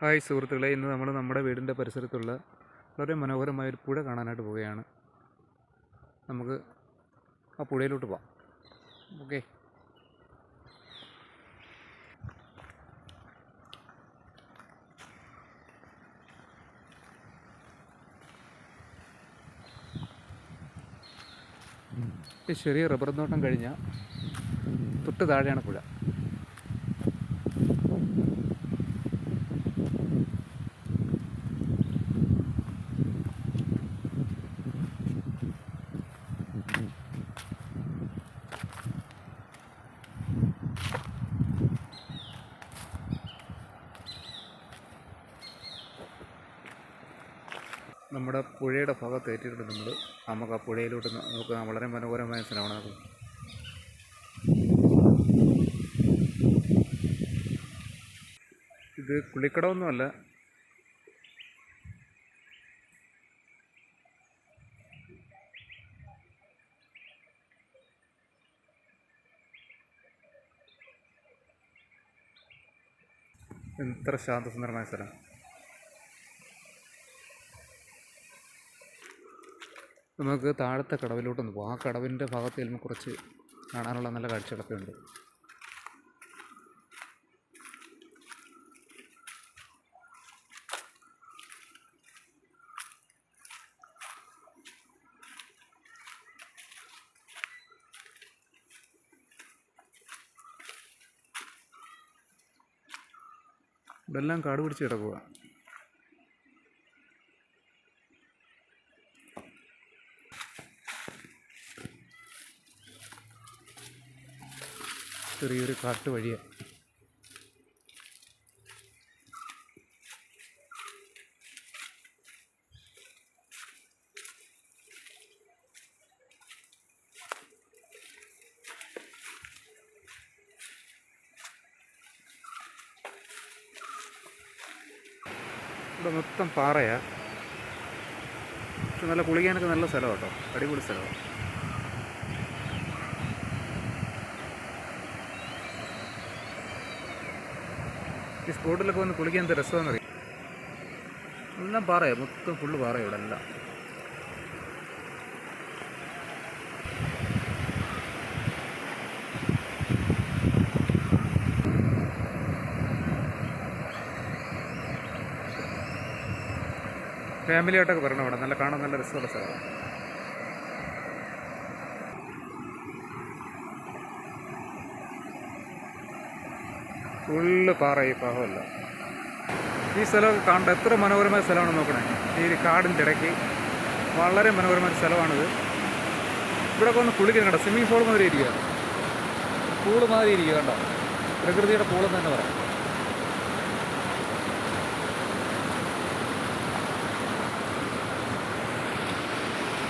Hi സുഹൃത്തുക്കളെ ഇന്ന് നമ്മൾ നമ്മുടെ വീടിന്റെ പരിസരത്തുള്ള വളരെ മനോഹരമായ ഒരു പുഴ കാണാനായിട്ട് പോവുകയാണ്. നമുക്ക് ആ പുഴയിലോട്ട് പോവാം. ഓക്കെ. ചെറിയ റബ്ബർ തോട്ടം കഴിഞ്ഞാൽ തൊട്ട് താഴെയാണ് പുഴ നമ്മുടെ ഭാഗത്ത് എത്തിയിട്ടുണ്ട് നമ്മൾ നമുക്ക് ആ പുഴയിലോട്ട് നോക്കുക വളരെ മനോഹരമായ സ്ഥലമാണ് അത്. ഇത് കുളിക്കടമൊന്നുമല്ല എത്ര ശാന്തസുന്ദരമായ സ്ഥലം. നമുക്ക് താഴത്തെ കടവിലോട്ടൊന്ന് പോകാം ആ കടവിന്റെ ഭാഗത്ത് ചെല്ലുമ്പോൾ കുറച്ച് കാണാനുള്ള നല്ല കാഴ്ചകളൊക്കെ ഉണ്ട്. ഇതെല്ലാം കാട് പിടിച്ച് കിടക്കുക ചെറിയൊരു കാട്ട് വഴിയാണ് ഇവിടെ മൊത്തം പാറയാണ് പക്ഷെ നല്ല കുളിക്കാനൊക്കെ നല്ല സ്ഥലമാണ് കേട്ടോ. അടിപൊളി സ്ഥലമാണ് ഈ സ്പോട്ടിലൊക്കെ വന്ന് കുളിക്കാൻ എന്ത് രസമാണെന്ന് അറിയാം എല്ലാം പാറയാ. മൊത്തം ഫുള്ള് പാറയാ ഇവിടെ എല്ലാം ഫാമിലി ആയിട്ടൊക്കെ വരണം അവിടെ. നല്ല കാണാൻ നല്ല രസമുള്ള സ്ഥലമാണ്. ഫുള്ള് പാറ ഈ പാവമല്ല ഈ സ്ഥലമൊക്കെ കാണേണ്ട എത്ര മനോഹരമായ സ്ഥലമാണ് നോക്കണേ. ഈ ഒരു കാടിന്റെ ഇടയ്ക്ക് വളരെ മനോഹരമായ സ്ഥലമാണിത്. ഇവിടെ ഒന്ന് കുളിക്കാൻ കണ്ടോ? സ്വിമ്മിംഗ് പൂൾ മാതിരി ഇരിക്കുക പൂൾ മാതിരി ഇരിക്കുക കണ്ടോ? പ്രകൃതിയുടെ പൂളം തന്നെ പറയാം.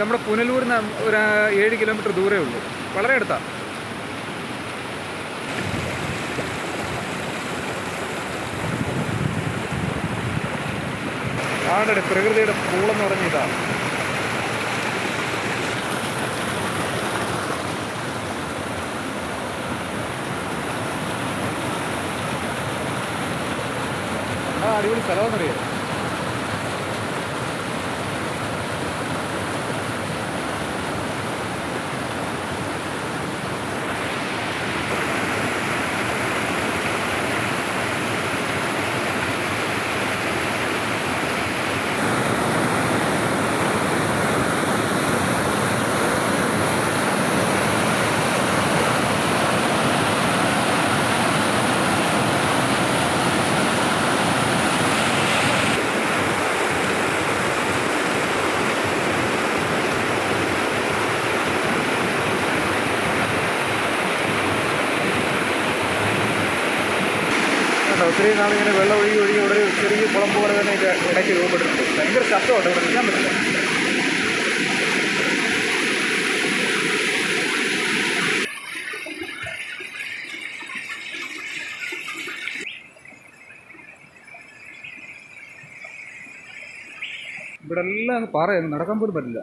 നമ്മുടെ പുനലൂരിൽ നിന്ന് ഒരു ഏഴ് കിലോമീറ്റർ ദൂരേ ഉള്ളൂ. വളരെ അടുത്താണ് ആടെ പ്രകൃതിയുടെ പൂളെന്ന് പറഞ്ഞ ഇതാണ് അടിപൊളി സ്ഥലമെന്നറിയോ കണ്ടോ ഒത്തിരി നാളിങ്ങനെ വെള്ളം ഒഴുകി ഒഴുകി ഇവിടെ ഒരു ചെറിയ കുളം പോലെ തന്നെ ഇതിന്റെ ഇടയ്ക്ക് രൂപപ്പെട്ടിട്ടുണ്ട് ഭയങ്കര ശബ്ദമുണ്ട് ഇവിടെ നിൽക്കാൻ പറ്റില്ല. ഇവിടെ എല്ലാം പാറയായിരുന്നു നടക്കാൻ പോലും പറ്റില്ല.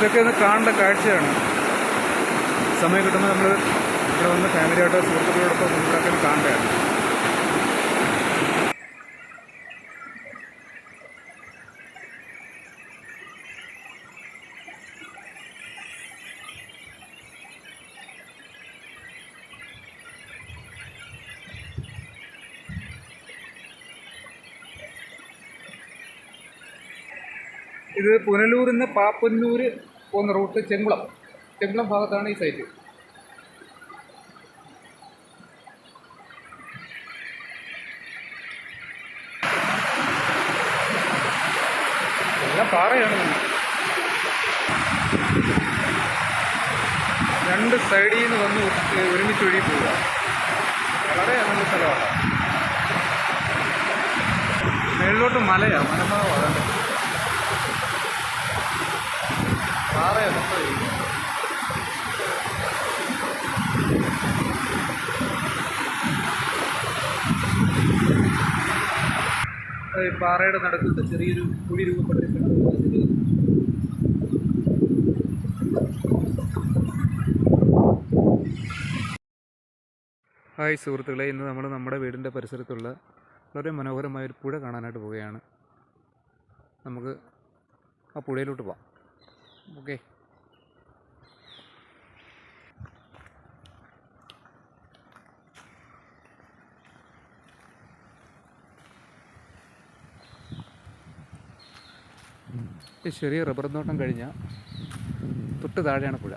ഇതൊക്കെ ഒന്ന് കാണേണ്ട കാഴ്ചയാണ്. സമയം കിട്ടുമ്പോൾ നമ്മൾ ഇവിടെ വന്ന് ഫാമിലിയായിട്ടോ സുഹൃത്തുക്കളോടൊപ്പം ഒന്ന് കാണേണ്ടതാണ് ഇത് പുനലൂർ നിന്ന് പാപ്പന്നൂർ പോകുന്ന റൂട്ട് ചെങ്കുളം. ചെങ്കുളം ഭാഗത്താണ് ഈ സൈറ്റ് പാറയാണ്. രണ്ട് സൈഡിൽ നിന്ന് വന്ന് ഒരുമിച്ച് ഒഴുകി പോവുക. വളരെ നല്ല സ്ഥലമാണ്. മേളിലോട്ട് മലയാണ് മലഭാഗമാണ് പാറയുടെ നടുക്കത്ത് ചെറിയൊരു കുഴി രൂപപ്പെട്ടിരിക്കുന്നത് ഹായ് സുഹൃത്തുക്കളെ ഇന്ന് നമ്മൾ നമ്മുടെ വീടിന്റെ പരിസരത്തുള്ള വളരെ മനോഹരമായ ഒരു പുഴ കാണാനായിട്ട് പോവുകയാണ്. നമുക്ക് ആ പുഴയിലോട്ട് പോവാം. ഓക്കെ ചെറിയ റബ്ബർ തോട്ടം കഴിഞ്ഞാൽ തൊട്ട് താഴെയാണ് പുഴ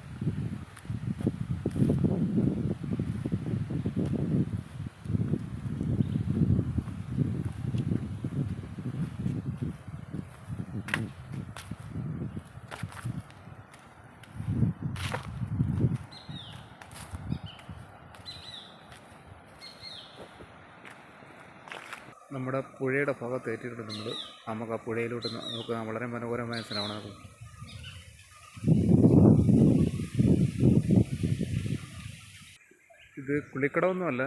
നമ്മുടെ പുഴയുടെ ഭാഗത്ത് എത്തിയിട്ടുണ്ട് നമ്മൾ നമുക്ക് ആ പുഴയിലോട്ട് നമുക്ക് വളരെ മനോഹരമായ സ്ഥലമാണ് അത്. ഇത് കുളിക്കടമൊന്നുമല്ല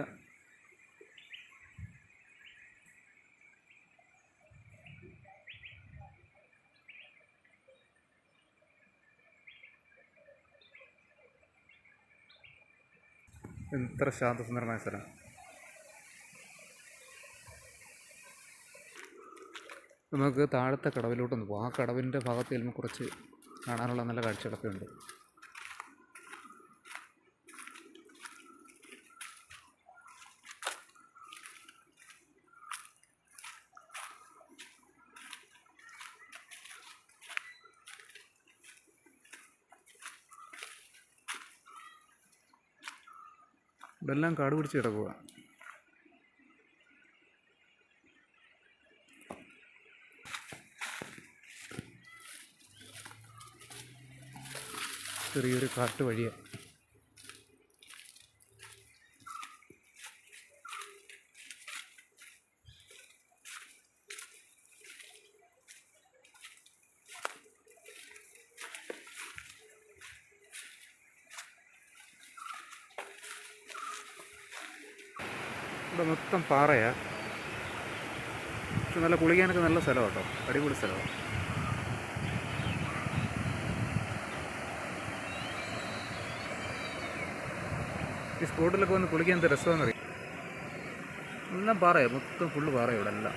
എത്ര ശാന്തസുന്ദരമായ സ്ഥലം. നമുക്ക് താഴത്തെ കടവിലോട്ടൊന്ന് പോകാം ആ കടവിന്റെ ഭാഗത്ത് ചെല്ലുമ്പോൾ കുറച്ച് കാണാനുള്ള നല്ല കാഴ്ചകളൊക്കെ ഉണ്ട്. ഇതെല്ലാം കാട് പിടിച്ച് കിടക്കുക ചെറിയൊരു കാട്ട് വഴിയാണ് ഇവിടെ മൊത്തം പാറയാ. പക്ഷെ നല്ല കുളിക്കാനൊക്കെ നല്ല സ്ഥലമാണ് കേട്ടോ. അടിപൊളി സ്ഥലമാണ് ഈ സ്പോട്ടിലൊക്കെ വന്ന് കുളിക്കാൻ എന്ത് രസമാണെന്നറിയാം? എല്ലാം പാറയാണ് മൊത്തം ഫുള്ള് പാറ ഇവിടെ എല്ലാം.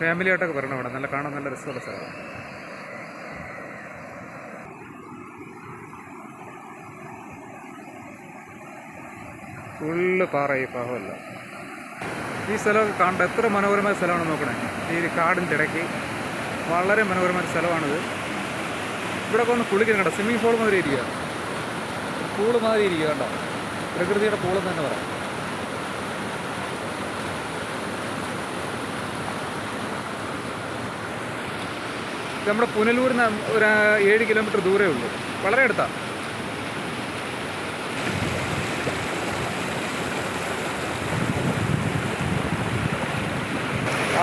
ഫാമിലിയായിട്ടൊക്കെ വരണം ഇവിടെ നല്ല കാണാൻ നല്ല രസമുള്ള സ്ഥലമാണ്. ഫുള്ള് പാറ ഈ ഈ സ്ഥലം കാണേണ്ട എത്ര മനോഹരമായ സ്ഥലമാണ് നോക്കണേ. ഈ കാടിന്റെ ഇടയ്ക്ക് വളരെ മനോഹരമായ സ്ഥലമാണിത്. ഇവിടെ ഒക്കെ ഒന്ന് കുളിക്കണം കേട്ടോ. സ്വിമ്മിംഗ് പൂൾ മാതിരി ഇരിക്കുക. പൂൾ മാതിരി ഇരിക്കുക കേട്ടോ. പ്രകൃതിയുടെ പൂളെന്ന് തന്നെ പറയാം. നമ്മുടെ പുനലൂരിൽ നിന്ന് ഒരു ഏഴ് കിലോമീറ്റർ ദൂരമേ ഉള്ളൂ. വളരെ അടുത്താണ്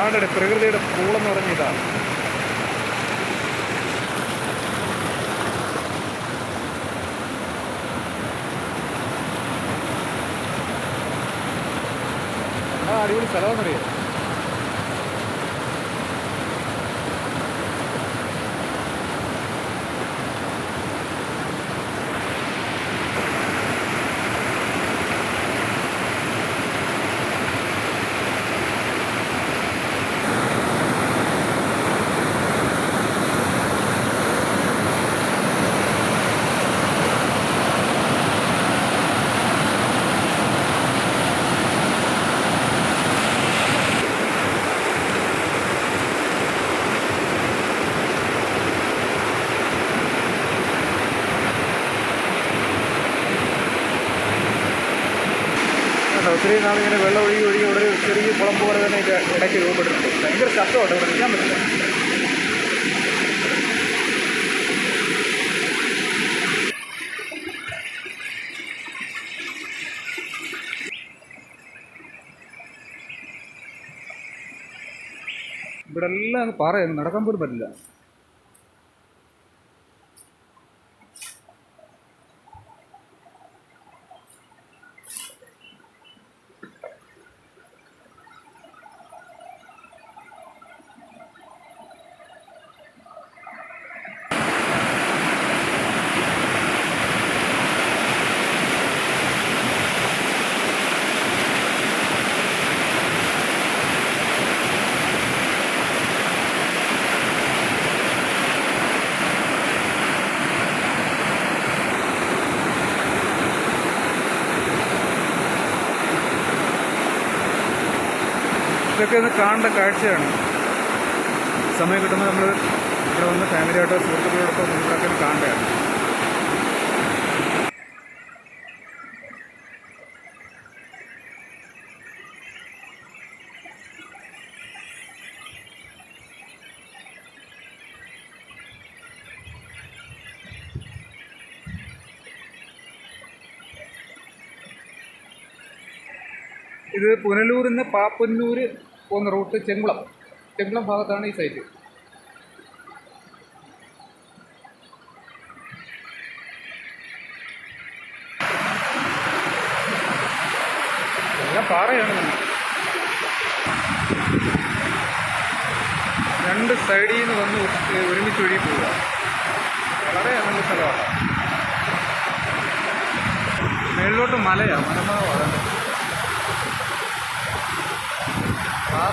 നാടിന്റെ പ്രകൃതിയുടെ പൂളെന്ന് പറഞ്ഞ അടിപൊളി സ്ഥലമാണെന്നറിയാം? കണ്ടോ, നാൾ ഇങ്ങനെ വെള്ളം ഒഴുകി ഒഴുകി ഇവിടെ ചെറിയ കുളം പോലെ തന്നെ ഇതിന്റെ ഇടയ്ക്ക് രൂപപ്പെട്ടിട്ടുണ്ട് ഭയങ്കര കഷ്ടമാണ് ഇവിടെ നിൽക്കാൻ പറ്റില്ല. ഇവിടെ എല്ലാം പാറയായിരുന്നു നടക്കാൻ പോലും പറ്റില്ല. ഇതൊക്കെ ഒന്ന് കാണേണ്ട കാഴ്ചയാണ്. സമയം കിട്ടുമ്പോൾ നമ്മൾ ഇവിടെ വന്ന് ഫാമിലിയായിട്ടോ സുഹൃത്തുക്കളോടൊപ്പം നമുക്കൊക്കെ കാണേണ്ടതാണ് ഇത് പുനലൂർ നിന്ന് പാപ്പന്നൂര് പോകുന്ന റൂട്ട് ചെങ്കുളം. ചെങ്കുളം ഭാഗത്താണ് ഈ സൈറ്റ് എല്ലാം പാറയാണ്. രണ്ട് സൈഡിൽ നിന്ന് വന്ന് ഒരുമിച്ച് ഒഴുകി പോവുക. വളരെ നല്ല സ്ഥലമാണ്. മേളിലോട്ട് മലയാണ് മലമാവാണ് പാറയാണ് മൊത്തം ഈ. അത് ഈ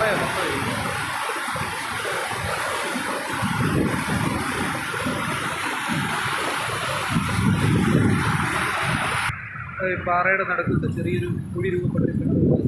പാറയുടെ നടക്കുന്ന ചെറിയൊരു കുഴി രൂപപ്പെട്ടിരിക്കുന്നത്